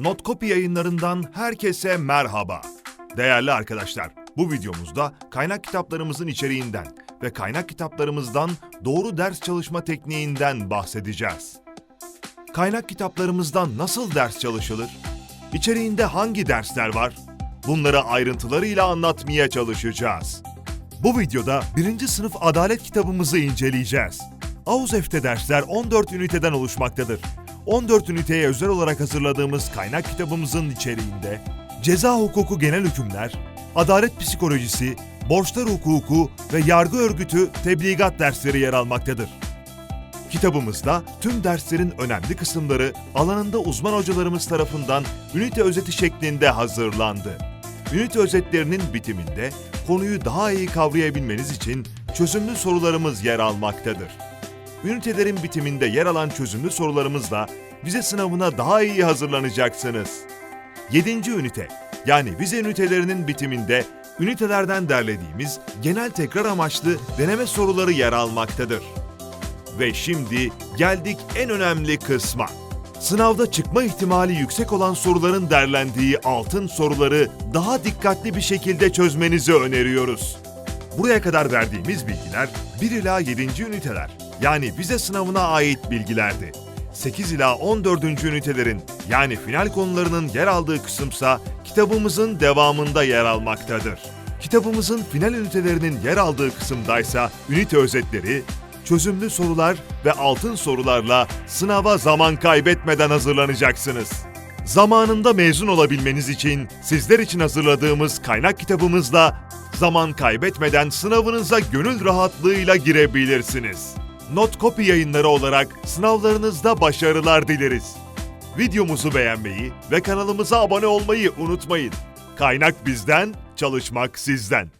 Notkopi yayınlarından herkese merhaba. Değerli arkadaşlar, bu videomuzda kaynak kitaplarımızın içeriğinden ve kaynak kitaplarımızdan doğru ders çalışma tekniğinden bahsedeceğiz. Kaynak kitaplarımızdan nasıl ders çalışılır? İçeriğinde hangi dersler var? Bunları ayrıntılarıyla anlatmaya çalışacağız. Bu videoda 1. sınıf adalet kitabımızı inceleyeceğiz. AUZEF'te dersler 14 üniteden oluşmaktadır. 14 üniteye özel olarak hazırladığımız kaynak kitabımızın içeriğinde ceza hukuku genel hükümler, adalet psikolojisi, borçlar hukuku ve yargı örgütü tebligat dersleri yer almaktadır. Kitabımızda tüm derslerin önemli kısımları alanında uzman hocalarımız tarafından ünite özeti şeklinde hazırlandı. Ünite özetlerinin bitiminde konuyu daha iyi kavrayabilmeniz için çözümlü sorularımız yer almaktadır. Ünitelerin bitiminde yer alan çözümlü sorularımızla vize sınavına daha iyi hazırlanacaksınız. 7. ünite yani vize ünitelerinin bitiminde ünitelerden derlediğimiz genel tekrar amaçlı deneme soruları yer almaktadır. Ve şimdi geldik en önemli kısma. Sınavda çıkma ihtimali yüksek olan soruların derlendiği altın soruları daha dikkatli bir şekilde çözmenizi öneriyoruz. Buraya kadar verdiğimiz bilgiler 1 ila 7. üniteler yani vize sınavına ait bilgilerdi. 8 ila 14. ünitelerin yani final konularının yer aldığı kısımsa kitabımızın devamında yer almaktadır. Kitabımızın final ünitelerinin yer aldığı kısımdaysa ünite özetleri, çözümlü sorular ve altın sorularla sınava zaman kaybetmeden hazırlanacaksınız. Zamanında mezun olabilmeniz için sizler için hazırladığımız kaynak kitabımızla zaman kaybetmeden sınavınıza gönül rahatlığıyla girebilirsiniz. Notkopi yayınları olarak sınavlarınızda başarılar dileriz. Videomuzu beğenmeyi ve kanalımıza abone olmayı unutmayın. Kaynak bizden, çalışmak sizden.